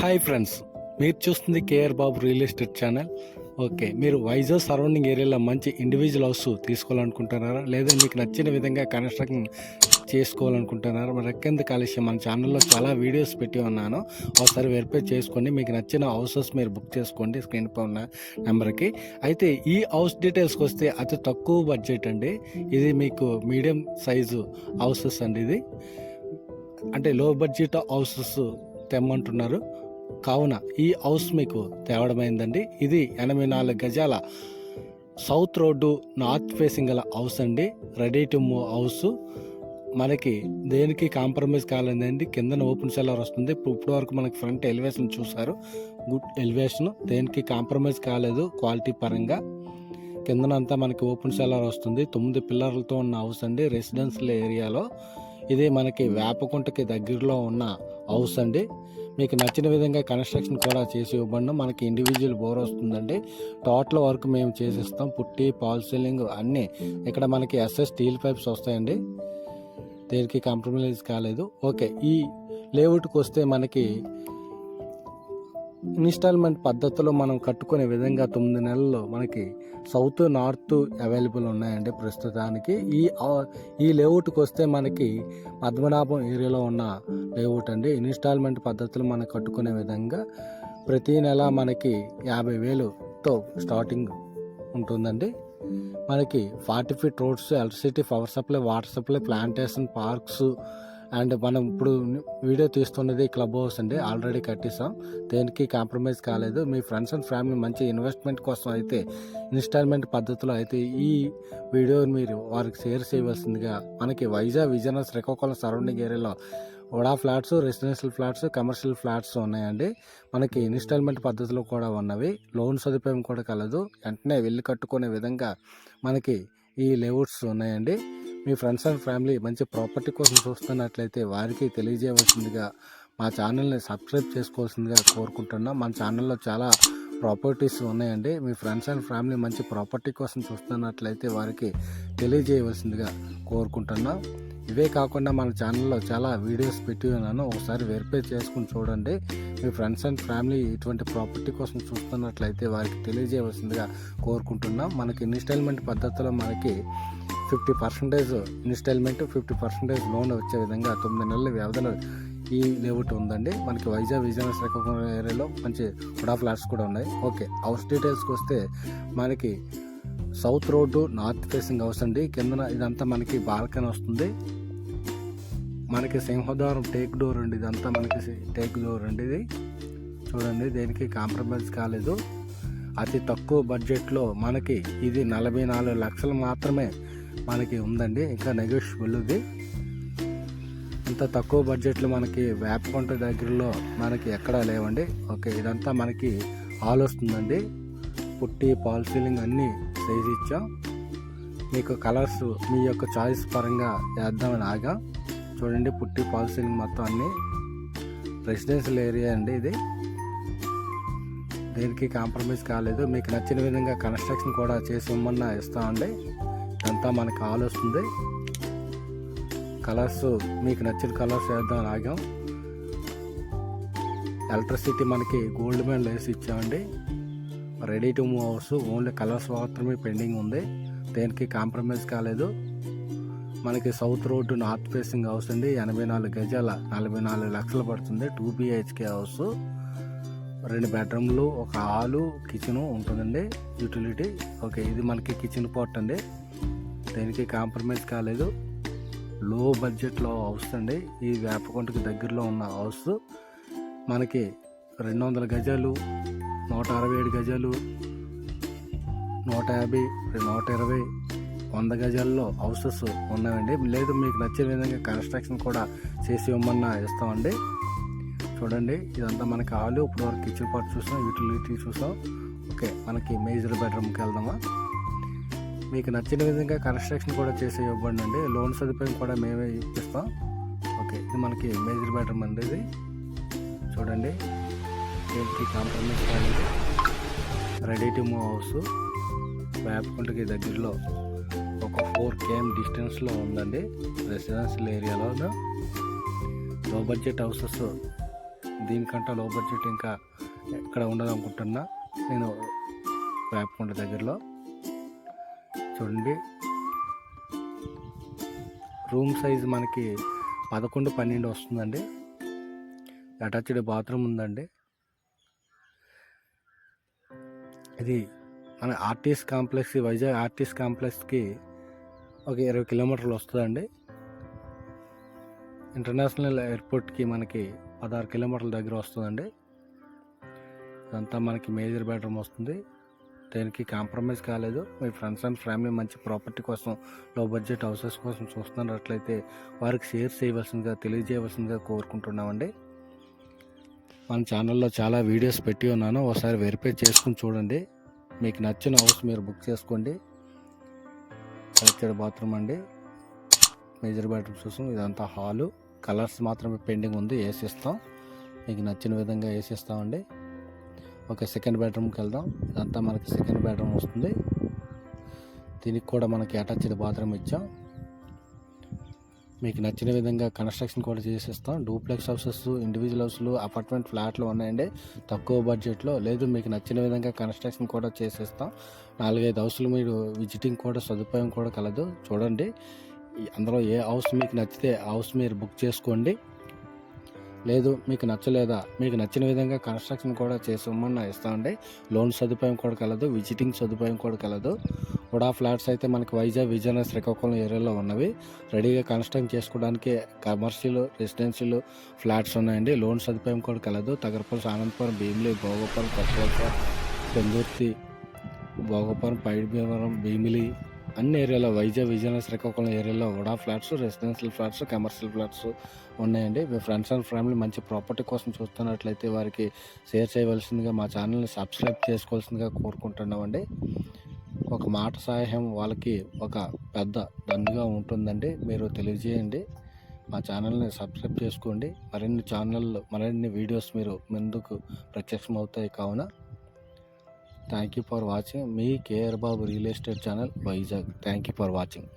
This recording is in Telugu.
హాయ్ ఫ్రెండ్స్ మీరు చూస్తుంది K R Babu real estate channel. Okay మీరు వైజాగ్ సరౌండింగ్ ఏరియాలో మంచి ఇండివిజువల్ హౌస్ తీసుకోవాలనుకుంటున్నారా? లేదా మీకు నచ్చిన విధంగా కన్స్ట్రక్షన్ చేసుకోవాలనుకుంటున్నారా? మరి ఎక్కింది కాలుష్యం మన ఛానల్లో చాలా వీడియోస్ పెట్టి ఉన్నాను. ఒకసారి వెరిఫై చేసుకోండి. మీకు నచ్చిన హౌసెస్ మీరు బుక్ చేసుకోండి స్క్రీన్ పై ఉన్న నెంబర్కి అయితే ఈ హౌస్ డీటెయిల్స్కి వస్తే అతి తక్కువ బడ్జెట్ అండి. ఇది మీకు మీడియం సైజు హౌసెస్ అండి ఇది. అంటే లో బడ్జెట్ హౌసెస్ తెమ్మంటున్నారు. కావున ఈ హౌస్ మీకు తేవడమైందండి. ఇది ఎనభై నాలుగు గజాల సౌత్ రోడ్డు నార్త్ ఫేసింగ్ గల హౌస్ అండి. Ready to move house. మనకి దేనికి కాంప్రమైజ్ కాలేదండి. కిందన ఓపెన్ సెల్లర్ వస్తుంది. ఇప్పుడు వరకు మనకి ఫ్రంట్ ఎలివేషన్ చూసారు గుడ్ ఎలివేషన్. దేనికి కాంప్రమైజ్ కాలేదు క్వాలిటీ పరంగా. కిందనంతా మనకి ఓపెన్ సెల్లర్ వస్తుంది. తొమ్మిది పిల్లర్లతో ఉన్న హౌస్ అండి. రెసిడెన్షియల్ ఏరియాలో. ఇది మనకి వేపకుంటకి దగ్గరలో ఉన్న హౌస్ అండి. మీకు నచ్చిన విధంగా కన్స్ట్రక్షన్ కూడా చేసి ఇవ్వబడిన మనకి ఇండివిజువల్ బోర్ వస్తుందండి. టోటల్ వర్క్ మేము చేసిస్తాం. పుట్టి పాల్ సీలింగ్ అన్నీ. ఇక్కడ మనకి ఎస్ఎస్ స్టీల్ పైప్స్ వస్తాయండి. దేనికి కాంప్రమైజ్ కాలేదు. ఓకే ఈ లేఅవుట్కి వస్తే మనకి ఇన్స్టాల్మెంట్ పద్ధతిలో మనం కట్టుకునే విధంగా తొమ్మిది నెలల్లో మనకి సౌత్ నార్త్ అవైలబుల్ ఉన్నాయండి ప్రస్తుతానికి. ఈ ఈ లేఅవుట్కి వస్తే మనకి పద్మనాభం ఏరియాలో ఉన్న లేఅవుట్ అండి. ఇన్స్టాల్మెంట్ పద్ధతులు మనం కట్టుకునే విధంగా ప్రతి నెల మనకి యాభై వేలుతో స్టార్టింగ్ ఉంటుందండి. మనకి forty feet roads electricity power supply water supply plantation parks and మనం ఇప్పుడు వీడియో తీస్తున్నది క్లబ్ హౌస్ అండి. ఆల్రెడీ కట్టేసాం దేనికి కాంప్రమైజ్ కాలేదు. మీ ఫ్రెండ్స్ అండ్ ఫ్యామిలీ మంచి ఇన్వెస్ట్మెంట్ కోసం అయితే ఇన్స్టాల్మెంట్ పద్ధతిలో అయితే ఈ వీడియో మీరు వారికి షేర్ చేయవలసిందిగా మనకి వైజాగ్ విజయనగరం శ్రీకాకుళం సరౌండింగ్ ఏరియాలో vada flats residential flats commercial flats ఉన్నాయండి. మనకి ఇన్స్టాల్మెంట్ పద్ధతిలో కూడా ఉన్నవి. లోన్ సదుపాయం కూడా కలదు. వెంటనే వెళ్ళి కట్టుకునే విధంగా మనకి ఈ లేఅవుట్స్ ఉన్నాయండి. మీ ఫ్రెండ్స్ అండ్ ఫ్యామిలీ మంచి ప్రాపర్టీ కోసం చూస్తున్నట్లయితే వారికి తెలియజేయవలసిందిగా మా ఛానల్ని సబ్స్క్రైబ్ చేసుకోవాల్సిందిగా కోరుకుంటున్నాం. మన ఛానల్లో చాలా ప్రాపర్టీస్ ఉన్నాయండి. మీ ఫ్రెండ్స్ అండ్ ఫ్యామిలీ మంచి ప్రాపర్టీ కోసం చూస్తున్నట్లయితే వారికి తెలియజేయవలసిందిగా కోరుకుంటున్నాం. ఇవే కాకుండా మన ఛానల్లో చాలా వీడియోస్ పెట్టి ఉన్నాను. ఒకసారి వెరిఫై చేసుకుని చూడండి. మీ ఫ్రెండ్స్ అండ్ ఫ్యామిలీ ఇటువంటి ప్రాపర్టీ కోసం చూస్తున్నట్లయితే వారికి తెలియజేయవలసిందిగా కోరుకుంటున్నాం. మనకి ఇన్స్టాల్మెంట్ పద్ధతిలో మనకి fifty percentage instalment fifty percentage loan వచ్చే విధంగా తొమ్మిది నెలల వ్యవధిలో ఈ లేఅవుట్ ఉందండి. మనకి వైజాగ్ విజయనగర శ్రీకాకుళం ఏరియాలో మంచి కూడా ఫ్లాట్స్ కూడా ఉన్నాయి. ఓకే హౌస్ డీటెయిల్స్కి వస్తే మనకి south road north facing house అండి. కిందన ఇదంతా మనకి బాల్కనీ వస్తుంది. మనకి సింహద్వారం టేక్ డోర్ అండి. ఇదంతా మనకి టేక్ డోర్ అండి ఇది. చూడండి దేనికి కాంప్రమైజ్ కాలేదు. అతి తక్కువ బడ్జెట్లో మనకి ఇది నలభై నాలుగు లక్షలు మాత్రమే మనకి ఉందండి. ఇంకా నెగోషియబుల్ ఇది. ఇంత తక్కువ బడ్జెట్లో మనకి వేపకొంట దగ్గరలో మనకి ఎక్కడా లేవండి. ఓకే ఇదంతా మనకి హాల్ వస్తుందండి. పుట్టి పాల్ సీలింగ్ అన్నీ సైజ్ ఇచ్చాం మీకు కలర్స్ మీ యొక్క చాయిస్ పరంగా వేద్దామని ఆగా. చూడండి పుట్టి పాలసీలు మొత్తం అన్నీ రెసిడెన్షియల్ ఏరియా అండి ఇది. దేనికి కాంప్రమైజ్ కాలేదు. మీకు నచ్చిన విధంగా కన్స్ట్రక్షన్ కూడా చేసి ఇమ్మన్నా ఇస్తామండి అంతా మనకి ఆలోస్తుంది. కలర్స్ మీకు నచ్చిన కలర్స్ వేద్దాం ఆగాం. ఎలక్ట్రిసిటీ మనకి గోల్డ్ మ్యాన్ వేసి ఇచ్చామండి. Ready to move house only colours మాత్రమే పెండింగ్ ఉంది. దేనికి కాంప్రమైజ్ కాలేదు. మనకి south road north facing house అండి. ఎనభై నాలుగు గజాల నలభై నాలుగు లక్షలు పడుతుంది. Two BHK house. రెండు బెడ్రూమ్లు ఒక హాలు కిచెను ఉంటుందండి. యూటిలిటీ. ఓకే ఇది మనకి కిచెన్ పార్ట్ అండి. దేనికి కాంప్రమైజ్ కాలేదు. లో బడ్జెట్లో హౌస్ అండి. ఈ వేపకొండకి దగ్గరలో ఉన్న హౌస్. మనకి రెండు వందల గజాలు నూట అరవై ఏడు గజాలు నూట యాభై నూట ఇరవై వంద గజాల్లో హౌసెస్ ఉన్నాయండి. లేదు మీకు నచ్చిన విధంగా కన్స్ట్రక్షన్ కూడా చేసి ఇవ్వమన్నా ఇస్తామండి. చూడండి ఇదంతా మనకి హాలు ఇప్పుడు వరకు కిచెన్ పార్ట్ చూసాం యూటిలిటీ చూసాం. ఓకే మనకి మేజర్ బెడ్రూమ్కి వెళ్దామా? మీకు నచ్చిన విధంగా కన్స్ట్రక్షన్ కూడా చేసి ఇవ్వండి అండి. లోన్ సదుపాయం కూడా మేమే ఇప్పిస్తాం. ఓకే ఇది మనకి మేజర్ బెడ్రూమ్ అండి ఇది. చూడండి దీనికి కాంప్రమైజ్ కాలేదు. Ready to move house. వేపకుంటకి దగ్గరలో ఒక ఫోర్ కేఎం డిస్టెన్స్లో ఉందండి. రెసిడెన్షియల్ ఏరియాలో లో బడ్జెట్ హౌసెస్ దీనికంటే లో బడ్జెట్ ఇంకా ఎక్కడ ఉండదు అనుకుంటున్నా. నేను వేపకొండ దగ్గరలో చూడండి. రూమ్ సైజ్ మనకి పదకొండు పన్నెండు వస్తుందండి. అటాచ్డ్ బాత్రూమ్ ఉందండి. ఇది మన ఆర్టీఎస్ కాంప్లెక్స్ వైజాగ్ ఆర్టీఎస్ కాంప్లెక్స్కి ఒక ఇరవై కిలోమీటర్లు వస్తుందండి. ఇంటర్నేషనల్ ఎయిర్పోర్ట్కి మనకి పదహారు కిలోమీటర్ల దగ్గర వస్తుందండి. ఇదంతా మనకి మేజర్ బెడ్రూమ్ వస్తుంది. దేనికి కాంప్రమైజ్ కాలేదు. మీ ఫ్రెండ్స్ అండ్ ఫ్యామిలీ మంచి ప్రాపర్టీ కోసం లో బడ్జెట్ హౌసెస్ కోసం చూస్తున్నట్లయితే వారికి షేర్ చేయవలసిందిగా తెలియజేయవలసిందిగా కోరుకుంటున్నామండి. మన ఛానల్లో చాలా వీడియోస్ పెట్టి ఉన్నాను. ఒకసారి వెరిఫై చేసుకుని చూడండి. మీకు నచ్చిన హౌస్ మీరు బుక్ చేసుకోండి. కలెక్టెడ్ బాత్రూమ్ అండి. మేజర్ బెడ్రూమ్ చూసాం. ఇదంతా హాలు కలర్స్ మాత్రమే పెండింగ్ ఉంది. వేసిస్తాం మీకు నచ్చిన విధంగా వేసిస్తామండి ఓకే సెకండ్ బెడ్రూమ్కి వెళ్దాం. ఇదంతా మనకి సెకండ్ బెడ్రూమ్ వస్తుంది. దీనికి కూడా మనకి అటాచ్డ్ బాత్రూమ్ ఇచ్చాం. మీకు నచ్చిన విధంగా కన్స్ట్రక్షన్ కూడా చేసేస్తాం. డూప్లెక్స్ హౌసెస్ ఇండివిజువల్ హౌస్లు అపార్ట్మెంట్ ఫ్లాట్లు ఉన్నాయండి. తక్కువ బడ్జెట్లో లేదు మీకు నచ్చిన విధంగా కన్స్ట్రక్షన్ కూడా చేసేస్తాం. నాలుగైదు హౌస్లు మీరు విజిటింగ్ కూడా సదుపాయం కూడా కలదు. చూడండి అందులో ఏ హౌస్ మీకు నచ్చితే ఆ హౌస్ మీరు బుక్ చేసుకోండి. లేదు మీకు నచ్చలేదా మీకు నచ్చిన విధంగా కన్స్ట్రక్షన్ కూడా చేసామని ఇస్తామండి. లోన్ సదుపాయం కూడా కలదు విజిటింగ్ సదుపాయం కూడా కలదు. కూడా ఫ్లాట్స్ అయితే మనకి వైజాగ్ విజయనగరం శ్రీకాకుళం ఏరియాలో ఉన్నవి. రెడీగా కన్స్ట్రక్ట్ చేసుకోవడానికి కమర్షియల్ రెసిడెన్షియల్ ఫ్లాట్స్ ఉన్నాయండి. లోన్ సదుపాయం కూడా కలదు. తగరపల్లి ఆనందపురం భీమిలి భోగపురం కొత్తవలస పెందుర్తి భోగపురం పైడిభీమవరం భీమిలి అన్ని ఏరియాలో వైజాగ్ విజయనగరం శ్రీకాకుళం ఏరియాలో కూడా flats residential flats commercial flats ఉన్నాయండి. మీ ఫ్రెండ్స్ అండ్ ఫ్యామిలీ మంచి ప్రాపర్టీ కోసం చూస్తున్నట్లయితే వారికి షేర్ చేయవలసిందిగా మా ఛానల్ని సబ్స్క్రైబ్ చేసుకోవాల్సిందిగా కోరుకుంటున్నామండి. ఒక మాట సహాయం వాళ్ళకి ఒక పెద్ద దండుగా ఉంటుందండి. మీరు తెలియజేయండి. మా ఛానల్ని సబ్స్క్రైబ్ చేసుకోండి. మరిన్ని ఛానళ్ళు మరిన్ని వీడియోస్ మీరు ముందుకు ప్రత్యక్షం అవుతాయి కావున thank you for watching me K R Babu real estate channel Vizag. Thank you for watching